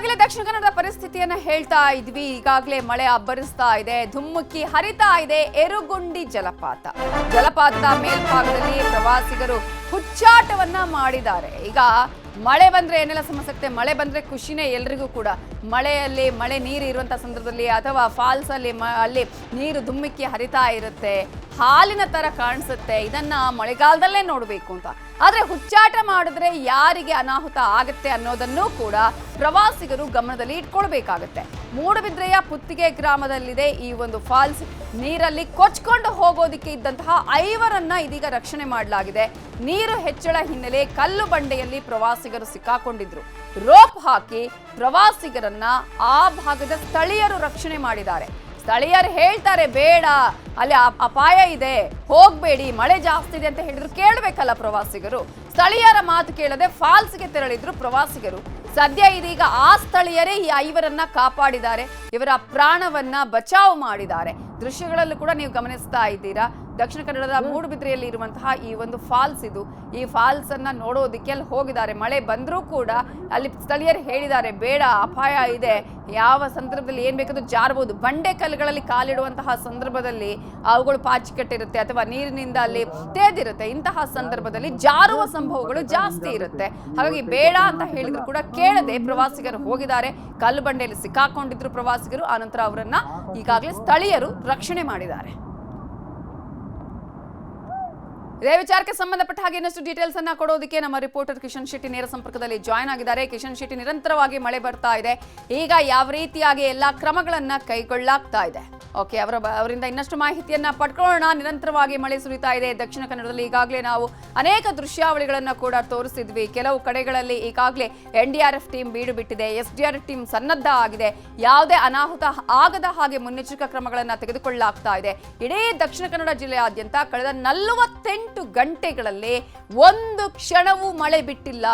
ಈಗಾಗಲೇ ದಕ್ಷಿಣ ಕನ್ನಡದ ಪರಿಸ್ಥಿತಿಯನ್ನ ಹೇಳ್ತಾ ಇದ್ವಿ. ಈಗಾಗಲೇ ಮಳೆ ಅಬ್ಬರಿಸ್ತಾ ಇದೆ. ಧುಮ್ಮುಕ್ಕಿ ಹರಿತಾ ಇದೆ. ಎರುಗುಂಡಿ ಜಲಪಾತ. ಜಲಪಾತದ ಮೇಲ್ಭಾಗದಲ್ಲಿ ಪ್ರವಾಸಿಗರು ಹುಚ್ಚಾಟವನ್ನ ಮಾಡಿದ್ದಾರೆ. ಈಗ ಮಳೆ ಬಂದ್ರೆ ಏನೆಲ್ಲ ಸಮಸ್ಯೆ ಮಳೆ ಬಂದ್ರೆ ಖುಷಿನೇ ಎಲ್ರಿಗೂ ಕೂಡ. ಮಳೆಯಲ್ಲಿ ಮಳೆ ನೀರು ಇರುವಂತ ಸಂದರ್ಭದಲ್ಲಿ ಅಥವಾ ಫಾಲ್ಸ್ ಅಲ್ಲಿ ಮ- ಅಲ್ಲಿ ನೀರು ಧುಮ್ಮಿಕ್ಕಿ ಹರಿತಾ ಇರುತ್ತೆ, ಹಾಲಿನ ಥರ ಕಾಣಿಸುತ್ತೆ, ಇದನ್ನ ಮಳೆಗಾಲದಲ್ಲೇ ನೋಡಬೇಕು ಅಂತ. ಆದ್ರೆ ಹುಚ್ಚಾಟ ಮಾಡಿದ್ರೆ ಯಾರಿಗೆ ಅನಾಹುತ ಆಗುತ್ತೆ ಅನ್ನೋದನ್ನು ಕೂಡ ಪ್ರವಾಸಿಗರು ಗಮನದಲ್ಲಿ ಇಟ್ಕೊಳ್ಬೇಕಾಗತ್ತೆ. ಮೂಡುಬಿದ್ರೆಯ ಪುತ್ತಿಗೆ ಗ್ರಾಮದಲ್ಲಿದೆ ಈ ಒಂದು ಫಾಲ್ಸ್. ನೀರಲ್ಲಿ ಕೊಚ್ಕೊಂಡು ಹೋಗೋದಿಕ್ಕೆ ಇದ್ದಂತಹ ಐವರನ್ನ ಇದೀಗ ರಕ್ಷಣೆ ಮಾಡಲಾಗಿದೆ. ನೀರು ಹೆಚ್ಚಳ ಹಿನ್ನೆಲೆ ಕಲ್ಲು ಬಂಡೆಯಲ್ಲಿ ಪ್ರವಾಸಿಗರು ಸಿಕ್ಕಾಕೊಂಡಿದ್ರು. ರೋಪ್ ಹಾಕಿ ಪ್ರವಾಸಿಗರನ್ನ ಆ ಭಾಗದ ಸ್ಥಳೀಯರು ರಕ್ಷಣೆ ಮಾಡಿದ್ದಾರೆ. ಸ್ಥಳೀಯರು ಹೇಳ್ತಾರೆ, ಬೇಡ, ಅಲ್ಲಿ ಅಪಾಯ ಇದೆ, ಹೋಗ್ಬೇಡಿ, ಮಳೆ ಜಾಸ್ತಿ ಇದೆ ಅಂತ ಹೇಳಿದ್ರು ಕೇಳಬೇಕಲ್ಲ ಪ್ರವಾಸಿಗರು. ಸ್ಥಳೀಯರ ಮಾತು ಕೇಳದೆ ಫಾಲ್ಸ್ಗೆ ತೆರಳಿದ್ರು ಪ್ರವಾಸಿಗರು. ಸದ್ಯ ಇದೀಗ ಆ ಸ್ಥಳೀಯರೇ ಈ ಐವರನ್ನ ಕಾಪಾಡಿದ್ದಾರೆ. ಇವರ ಪ್ರಾಣವನ್ನ ಬಚಾವ್ ಮಾಡಿದ್ದಾರೆ. ದೃಶ್ಯಗಳಲ್ಲೂ ಕೂಡ ನೀವು ಗಮನಿಸ್ತಾ ಇದ್ದೀರಾ. ದಕ್ಷಿಣ ಕನ್ನಡದ ಮೂಡುಬಿದ್ರೆಯಲ್ಲಿ ಇರುವಂತಹ ಈ ಒಂದು ಫಾಲ್ಸ್ ಇದು. ಈ ಫಾಲ್ಸ್ ಅನ್ನ ನೋಡೋದಿಕ್ಕೆ ಅಲ್ಲಿ ಹೋಗಿದ್ದಾರೆ. ಮಳೆ ಬಂದರೂ ಕೂಡ ಅಲ್ಲಿ ಸ್ಥಳೀಯರು ಹೇಳಿದ್ದಾರೆ ಬೇಡ ಅಪಾಯ ಇದೆ. ಯಾವ ಸಂದರ್ಭದಲ್ಲಿ ಏನ್ ಬೇಕಾದ್ರೂ ಜಾರಬಹುದು ಬಂಡೆ ಕಲ್ಲುಗಳಲ್ಲಿ ಕಾಲಿಡುವಂತಹ ಸಂದರ್ಭದಲ್ಲಿ ಅವುಗಳು ಪಾಚಿ ಕಟ್ಟಿರುತ್ತೆ ಅಥವಾ ನೀರಿನಿಂದ ಅಲ್ಲಿ ತೇದಿರುತ್ತೆ. ಇಂತಹ ಸಂದರ್ಭದಲ್ಲಿ ಜಾರುವ ಸಂಭವಗಳು ಜಾಸ್ತಿ ಇರುತ್ತೆ. ಹಾಗಾಗಿ ಬೇಡ ಅಂತ ಹೇಳಿದ್ರು ಕೂಡ ಕೇಳದೆ ಪ್ರವಾಸಿಗರು ಹೋಗಿದ್ದಾರೆ. ಕಲ್ಲು ಬಂಡೆಯಲ್ಲಿ ಸಿಕ್ಕಾಕೊಂಡಿದ್ರು ಪ್ರವಾಸಿಗರು. ಆನಂತರ ಅವರನ್ನ ಈಗಾಗಲೇ ಸ್ಥಳೀಯರು ರಕ್ಷಣೆ ಮಾಡಿದ್ದಾರೆ. ಇದೇ ವಿಚಾರಕ್ಕೆ ಸಂಬಂಧಪಟ್ಟ ಹಾಗೆ ಇನ್ನಷ್ಟು ಡೀಟೇಲ್ಸ್ ಅನ್ನ ಕೊಡೋದಕ್ಕೆ ನಮ್ಮ ರಿಪೋರ್ಟರ್ ಕಿಶನ್ ಶೆಟ್ಟಿ ನೇರ ಸಂಪರ್ಕದಲ್ಲಿ ಜಾಯ್ನ್ ಆಗಿದ್ದಾರೆ. ಕಿಶನ್ ಶೆಟ್ಟಿ ನಿರಂತರವಾಗಿ ಮಳೆ ಬರ್ತಾ ಇದೆ. ಈಗ ಯಾವ ರೀತಿಯಾಗಿ ಎಲ್ಲಾ ಕ್ರಮಗಳನ್ನ ಕೈಗೊಳ್ಳಲಾಗ್ತಾ ಇದೆ? ಓಕೆ ಅವರ ಅವರಿಂದ ಇನ್ನಷ್ಟು ಮಾಹಿತಿಯನ್ನ ಪಡ್ಕೊಳ್ಳೋಣ. ನಿರಂತರವಾಗಿ ಮಳೆ ಸುರಿತಾ ಇದೆ. ದಕ್ಷಿಣ ಕನ್ನಡದಲ್ಲಿ ಈಗಾಗಲೇ ನಾವು ಅನೇಕ ದೃಶ್ಯಾವಳಿಗಳನ್ನ ಕೂಡ ತೋರಿಸಿದ್ವಿ. ಕೆಲವು ಕಡೆಗಳಲ್ಲಿ ಈಗಾಗಲೇ N D R F team ಬೀಡು ಬಿಟ್ಟಿದೆ. S D R F team ಸನ್ನದ್ಧ ಆಗಿದೆ. ಯಾವುದೇ ಅನಾಹುತ ಆಗದ ಹಾಗೆ ಮುನ್ನೆಚ್ಚರಿಕಾ ಕ್ರಮಗಳನ್ನ ತೆಗೆದುಕೊಳ್ಳಲಾಗ್ತಾ ಇದೆ. ಇಡೀ ದಕ್ಷಿಣ ಕನ್ನಡ ಜಿಲ್ಲೆಯಾದ್ಯಂತ ಕಳೆದ ನಲವತ್ತೆಂಟು ಗಂಟೆಗಳಲ್ಲಿ ಒಂದು ಕ್ಷಣವೂ ಮಳೆ ಬಿಟ್ಟಿಲ್ಲ.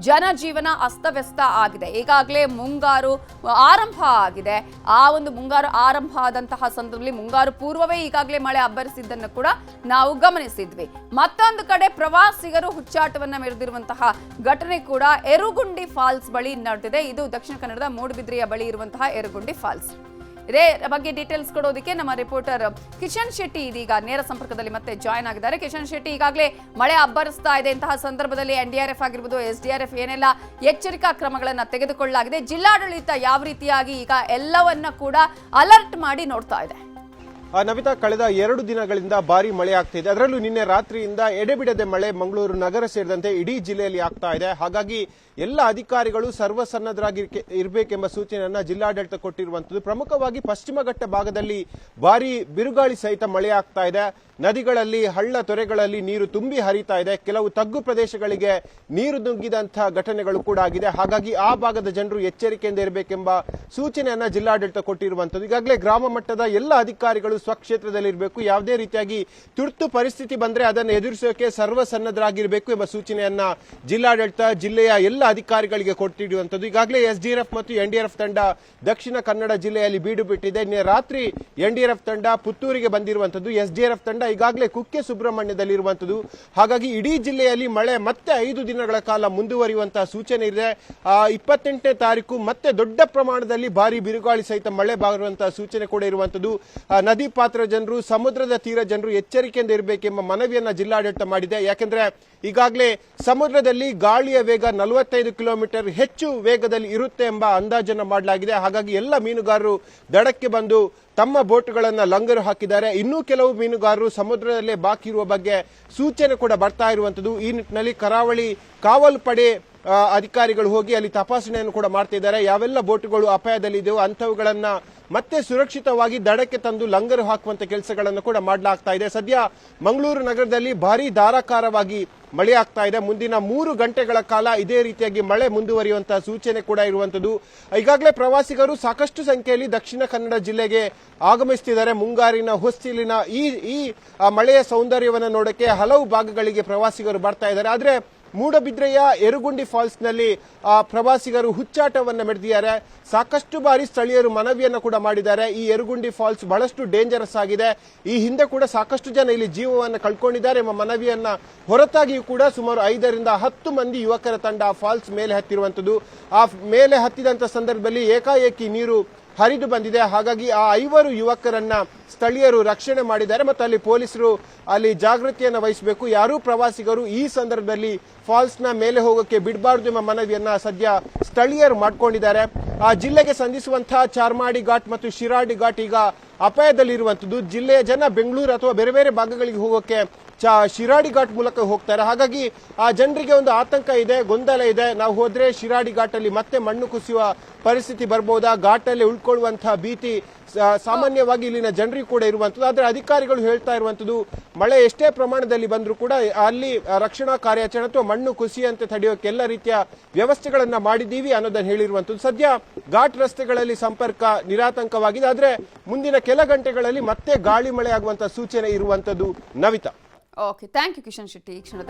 ಜನಜೀವನ ಅಸ್ತವ್ಯಸ್ತ ಆಗಿದೆ. ಈಗಾಗಲೇ ಮುಂಗಾರು ಆರಂಭ ಆಗಿದೆ. ಆ ಒಂದು ಮುಂಗಾರು ಆರಂಭ ಆದಂತಹ ಸಂದರ್ಭದಲ್ಲಿ ಮುಂಗಾರು ಪೂರ್ವವೇ ಈಗಾಗಲೇ ಮಳೆ ಅಬ್ಬರಿಸಿದ್ದನ್ನು ಕೂಡ ನಾವು ಗಮನಿಸಿದ್ವಿ. ಮತ್ತೊಂದು ಕಡೆ ಪ್ರವಾಸಿಗರು ಹುಚ್ಚಾಟವನ್ನ ಮೆರೆದಿರುವಂತಹ ಘಟನೆ ಕೂಡ ಎರುಗುಂಡಿ ಫಾಲ್ಸ್ ಬಳಿ ನಡೆದಿದೆ. ಇದು ದಕ್ಷಿಣ ಕನ್ನಡದ ಮೂಡುಬಿದ್ರೆಯ ಬಳಿ ಇರುವಂತಹ ಎರುಗುಂಡಿ ಫಾಲ್ಸ್. ಇದೇ ಬಗ್ಗೆ ಡೀಟೇಲ್ಸ್ ಕೊಡೋದಕ್ಕೆ ನಮ್ಮ ರಿಪೋರ್ಟರ್ ಕಿಶನ್ ಶೆಟ್ಟಿ ಇದೀಗ ನೇರ ಸಂಪರ್ಕದಲ್ಲಿ ಮತ್ತೆ ಜಾಯ್ನ್ ಆಗಿದ್ದಾರೆ. ಕಿಶನ್ ಶೆಟ್ಟಿ, ಈಗಾಗಲೇ ಮಳೆ ಅಬ್ಬರಿಸ್ತಾ ಇದೆ. ಇಂತಹ ಸಂದರ್ಭದಲ್ಲಿ ಎನ್ ಡಿ ಆರ್ ಎಫ್ ಆಗಿರ್ಬೋದು ಎಸ್ ಡಿ ಆರ್ ಎಫ್ ಏನೆಲ್ಲ ಎಚ್ಚರಿಕಾ ಕ್ರಮಗಳನ್ನು ತೆಗೆದುಕೊಳ್ಳಲಾಗಿದೆ. ಜಿಲ್ಲಾಡಳಿತ ಯಾವ ರೀತಿಯಾಗಿ ಈಗ ಎಲ್ಲವನ್ನ ಕೂಡ ಅಲರ್ಟ್ ಮಾಡಿ ನೋಡ್ತಾ ಇದೆ. ಆ, ನಮಿತಾ ಕಳೆದ ಎರಡು ದಿನಗಳಿಂದ ಭಾರಿ ಮಳೆ ಆಗ್ತಾ ಇದೆ. ಅದರಲ್ಲೂ ನಿನ್ನೆ ರಾತ್ರಿಯಿಂದ ಎಡೆಬಿಡದೆ ಮಳೆ ಮಂಗಳೂರು ನಗರ ಸೇರಿದಂತೆ ಇಡೀ ಜಿಲ್ಲೆಯಲ್ಲಿ ಆಗ್ತಾ ಇದೆ. ಹಾಗಾಗಿ ಎಲ್ಲ ಅಧಿಕಾರಿಗಳು ಸರ್ವಸನ್ನದ್ಧರಾಗಿ ಇರಬೇಕೆಂಬ ಸೂಚನೆಯನ್ನ ಜಿಲ್ಲಾಡಳಿತ ಕೊಟ್ಟಿರುವಂತದ್ದು ಪ್ರಮುಖವಾಗಿ ಪಶ್ಚಿಮ ಘಟ್ಟ ಭಾಗದಲ್ಲಿ ಭಾರಿ ಬಿರುಗಾಳಿ ಸಹಿತ ಮಳೆ ಆಗ್ತಾ ಇದೆ. ನದಿಗಳಲ್ಲಿ, ಹಳ್ಳ ತೊರೆಗಳಲ್ಲಿ ನೀರು ತುಂಬಿ ಹರಿತಾ ಇದೆ. ಕೆಲವು ತಗ್ಗು ಪ್ರದೇಶಗಳಿಗೆ ನೀರು ನುಗ್ಗಿದಂತಹ ಘಟನೆಗಳು ಕೂಡ ಆಗಿದೆ. ಹಾಗಾಗಿ ಆ ಭಾಗದ ಜನರು ಎಚ್ಚರಿಕೆಯಿಂದ ಇರಬೇಕೆಂಬ ಸೂಚನೆಯನ್ನ ಜಿಲ್ಲಾಡಳಿತ ಕೊಟ್ಟಿರುವಂತದ್ದು ಈಗಾಗಲೇ ಗ್ರಾಮ ಮಟ್ಟದ ಎಲ್ಲ ಅಧಿಕಾರಿಗಳು ಸ್ವಕ್ಷೇತ್ರದಲ್ಲಿ ಇರಬೇಕು ಯಾವುದೇ ರೀತಿಯಾಗಿ ತುರ್ತು ಪರಿಸ್ಥಿತಿ ಬಂದ್ರೆ ಅದನ್ನು ಎದುರಿಸೋಕೆ ಸರ್ವಸನ್ನದ್ಧರಾಗಿರಬೇಕು ಎಂಬ ಸೂಚನೆಯನ್ನ ಜಿಲ್ಲಾಡಳಿತ ಜಿಲ್ಲೆಯ ಎಲ್ಲ ಅಧಿಕಾರಿಗಳಿಗೆ ಕೊಟ್ಟಿರುವಂತದ್ದು ಈಗಾಗಲೇ ಎಸ್ಡಿಆರ್ಎಫ್ ಮತ್ತು ಎನ್ಡಿಆರ್ಎಫ್ ತಂಡ ದಕ್ಷಿಣ ಕನ್ನಡ ಜಿಲ್ಲೆಯಲ್ಲಿ ಬೀಡು ಬಿಟ್ಟಿದೆ. ನಿನ್ನೆ ರಾತ್ರಿ ಎನ್ಡಿಆರ್ಎಫ್ ತಂಡ ಪುತ್ತೂರಿಗೆ ಬಂದಿರುವಂತದ್ದು ಎಸ್ಡಿಆರ್ಎಫ್ ತಂಡ ಈಗಾಗಲೇ ಕುಕ್ಕೆ ಸುಬ್ರಹ್ಮಣ್ಯದಲ್ಲಿ ಇರುವಂತದ್ದು ಹಾಗಾಗಿ ಇಡೀ ಜಿಲ್ಲೆಯಲ್ಲಿ ಮಳೆ ಮತ್ತೆ ಐದು ದಿನಗಳ ಕಾಲ ಮುಂದುವರಿಯುವಂತಹ ಸೂಚನೆ ಇದೆ. ಇಪ್ಪತ್ತೆಂಟನೇ ತಾರೀಕು ಮತ್ತೆ ದೊಡ್ಡ ಪ್ರಮಾಣದಲ್ಲಿ ಭಾರಿ ಬಿರುಗಾಳಿ ಸಹಿತ ಮಳೆ ಬಾರುವಂತಹ ಸೂಚನೆ ಕೂಡ ಇರುವಂತದ್ದು ನದಿ ಪಾತ್ರ ಜನರು, ಸಮುದ್ರದ ತೀರ ಜನರು ಎಚ್ಚರಿಕೆಯಿಂದ ಇರಬೇಕೆಂಬ ಮನವಿಯನ್ನ ಜಿಲ್ಲಾಡಳಿತ ಮಾಡಿದೆ. ಯಾಕೆಂದ್ರೆ ಈಗಾಗಲೇ ಸಮುದ್ರದಲ್ಲಿ ಗಾಳಿಯ ವೇಗ ನಲವತ್ತೈದು ಕಿಲೋಮೀಟರ್ ಹೆಚ್ಚು ವೇಗದಲ್ಲಿ ಇರುತ್ತೆ ಎಂಬ ಅಂದಾಜನ್ನು ಮಾಡಲಾಗಿದೆ. ಹಾಗಾಗಿ ಎಲ್ಲ ಮೀನುಗಾರರು ದಡಕ್ಕೆ ಬಂದು ತಮ್ಮ ಬೋಟ್ಗಳನ್ನ ಲಂಗರು ಹಾಕಿದ್ದಾರೆ. ಇನ್ನೂ ಕೆಲವು ಮೀನುಗಾರರು ಸಮುದ್ರದಲ್ಲೇ ಬಾಕಿ ಇರುವ ಬಗ್ಗೆ ಸೂಚನೆ ಕೂಡ ಬರ್ತಾ ಇರುವಂತದ್ದು ಈ ನಿಟ್ಟಿನಲ್ಲಿ ಕರಾವಳಿ ಕಾವಲು ಪಡೆ ಅಧಿಕಾರಿಗಳು ಹೋಗಿ ಅಲ್ಲಿ ತಪಾಸಣೆಯನ್ನು ಕೂಡ ಮಾಡ್ತಾ ಇದ್ದಾರೆ. ಯಾವೆಲ್ಲ ಬೋಟ್ಗಳು ಅಪಾಯದಲ್ಲಿದೆಯೋ ಅಂಥವುಗಳನ್ನ ಮತ್ತೆ ಸುರಕ್ಷಿತವಾಗಿ ದಡಕ್ಕೆ ತಂದು ಲಂಗರು ಹಾಕುವಂತಹ ಕೆಲಸಗಳನ್ನು ಕೂಡ ಮಾಡಲಾಗ್ತಾ ಇದೆ. ಸದ್ಯ ಮಂಗಳೂರು ನಗರದಲ್ಲಿ ಭಾರಿ ಧಾರಾಕಾರವಾಗಿ ಮಳೆ ಆಗ್ತಾ ಇದೆ. ಮುಂದಿನ ಮೂರು ಗಂಟೆಗಳ ಕಾಲ ಇದೇ ರೀತಿಯಾಗಿ ಮಳೆ ಮುಂದುವರಿಯುವಂತಹ ಸೂಚನೆ ಕೂಡ ಇರುವಂತದ್ದು ಈಗಾಗಲೇ ಪ್ರವಾಸಿಗರು ಸಾಕಷ್ಟು ಸಂಖ್ಯೆಯಲ್ಲಿ ದಕ್ಷಿಣ ಕನ್ನಡ ಜಿಲ್ಲೆಗೆ ಆಗಮಿಸುತ್ತಿದ್ದಾರೆ ಮುಂಗಾರಿನ ಹೊಸ್ತಿಲಿನ ಈ ಈ ಮಳೆಯ ಸೌಂದರ್ಯವನ್ನು ನೋಡಕ್ಕೆ ಹಲವು ಭಾಗಗಳಿಗೆ ಪ್ರವಾಸಿಗರು ಬರ್ತಾ ಇದ್ದಾರೆ. ಆದ್ರೆ ಮೂಡಬಿದ್ರೆಯ ಎರುಗುಂಡಿ ಫಾಲ್ಸ್ನಲ್ಲಿ ಆ, ಪ್ರವಾಸಿಗರು ಹುಚ್ಚಾಟವನ್ನು ಮೆರೆದಿದ್ದಾರೆ ಸಾಕಷ್ಟು ಬಾರಿ ಸ್ಥಳೀಯರು ಮನವಿಯನ್ನು ಕೂಡ ಮಾಡಿದ್ದಾರೆ. ಈ ಎರುಗುಂಡಿ ಫಾಲ್ಸ್ ಬಹಳಷ್ಟು ಡೇಂಜರಸ್ ಆಗಿದೆ. ಈ ಹಿಂದೆ ಕೂಡ ಸಾಕಷ್ಟು ಜನ ಇಲ್ಲಿ ಜೀವವನ್ನು ಕಳ್ಕೊಂಡಿದ್ದಾರೆ ಎಂಬ ಮನವಿಯನ್ನ ಹೊರತಾಗಿಯೂ ಕೂಡ ಸುಮಾರು ಐದರಿಂದ ಹತ್ತು ಮಂದಿ ಯುವಕರ ತಂಡ ಫಾಲ್ಸ್ ಮೇಲೆ ಹತ್ತಿರುವಂಥದ್ದು. ಆ ಮೇಲೆ ಹತ್ತಿದಂತ ಸಂದರ್ಭದಲ್ಲಿ ಏಕಾಏಕಿ ನೀರು ಹರಿದು ಬಂದಿದೆ. ಹಾಗಾಗಿ ಆ ಐವರು ಯುವಕರನ್ನ ಸ್ಥಳೀಯರು ರಕ್ಷಣೆ ಮಾಡಿದ್ದಾರೆ ಮತ್ತು ಅಲ್ಲಿ ಪೊಲೀಸರು ಅಲ್ಲಿ ಜಾಗೃತಿಯನ್ನು ವಹಿಸಬೇಕು. ಯಾರೂ ಪ್ರವಾಸಿಗರು ಈ ಸಂದರ್ಭದಲ್ಲಿ ಫಾಲ್ಸ್ನ ಮೇಲೆ ಹೋಗೋಕ್ಕೆ ಬಿಡಬಾರ್ದು ಎಂಬ ಮನವಿಯನ್ನ ಸದ್ಯ ಸ್ಥಳೀಯರು ಮಾಡ್ಕೊಂಡಿದ್ದಾರೆ. ಆ ಜಿಲ್ಲೆಗೆ ಸಂಧಿಸುವಂತಹ ಚಾರ್ಮಾಡಿ ಘಾಟ್ ಮತ್ತು ಶಿರಾಡಿ ಘಾಟ್ ಈಗ ಅಪಾಯದಲ್ಲಿರುವಂಥದ್ದು. ಜಿಲ್ಲೆಯ ಜನ ಬೆಂಗಳೂರು ಅಥವಾ ಬೇರೆ ಬೇರೆ ಭಾಗಗಳಿಗೆ ಹೋಗೋಕೆ ಚ ಶಿರಾಡಿ ಘಾಟ್ ಮೂಲಕ ಹೋಗ್ತಾರೆ. ಹಾಗಾಗಿ ಆ ಜನರಿಗೆ ಒಂದು ಆತಂಕ ಇದೆ, ಗೊಂದಲ ಇದೆ. ನಾವು ಹೋದ್ರೆ ಶಿರಾಡಿ ಘಾಟಲ್ಲಿ ಮತ್ತೆ ಮಣ್ಣು ಕುಸಿಯುವ ಪರಿಸ್ಥಿತಿ ಬರ್ಬೋದಾ? ಅಲ್ಲಿ ಉಳ್ಕೊಳ್ಳುವಂತಹ ಭೀತಿ ಸಾಮಾನ್ಯವಾಗಿ ಇಲ್ಲಿನ ಜನರಿಗೆ ಕೂಡ ಇರುವಂತದ್ದು ಆದ್ರೆ ಅಧಿಕಾರಿಗಳು ಹೇಳ್ತಾ ಇರುವಂತದ್ದು ಮಳೆ ಎಷ್ಟೇ ಪ್ರಮಾಣದಲ್ಲಿ ಬಂದರೂ ಕೂಡ ಅಲ್ಲಿ ರಕ್ಷಣಾ ಕಾರ್ಯಾಚರಣೆ ಅಥವಾ ಮಣ್ಣು ಕುಸಿಯಂತೆ ತಡೆಯೋಕೆ ಎಲ್ಲ ರೀತಿಯ ವ್ಯವಸ್ಥೆಗಳನ್ನ ಮಾಡಿದ್ದೀವಿ ಅನ್ನೋದನ್ನ ಹೇಳಿರುವಂತದ್ದು ಸದ್ಯ ಘಾಟ್ ರಸ್ತೆಗಳಲ್ಲಿ ಸಂಪರ್ಕ ನಿರಾತಂಕವಾಗಿದೆ. ಆದ್ರೆ ಮುಂದಿನ ಕೆಲ ಗಂಟೆಗಳಲ್ಲಿ ಮತ್ತೆ ಗಾಳಿ ಮಳೆ ಆಗುವಂತ ಸೂಚನೆ ಇರುವಂತದ್ದು Navita. Okay thank you Kishan Shetty ಈ ಕ್ಷಣದ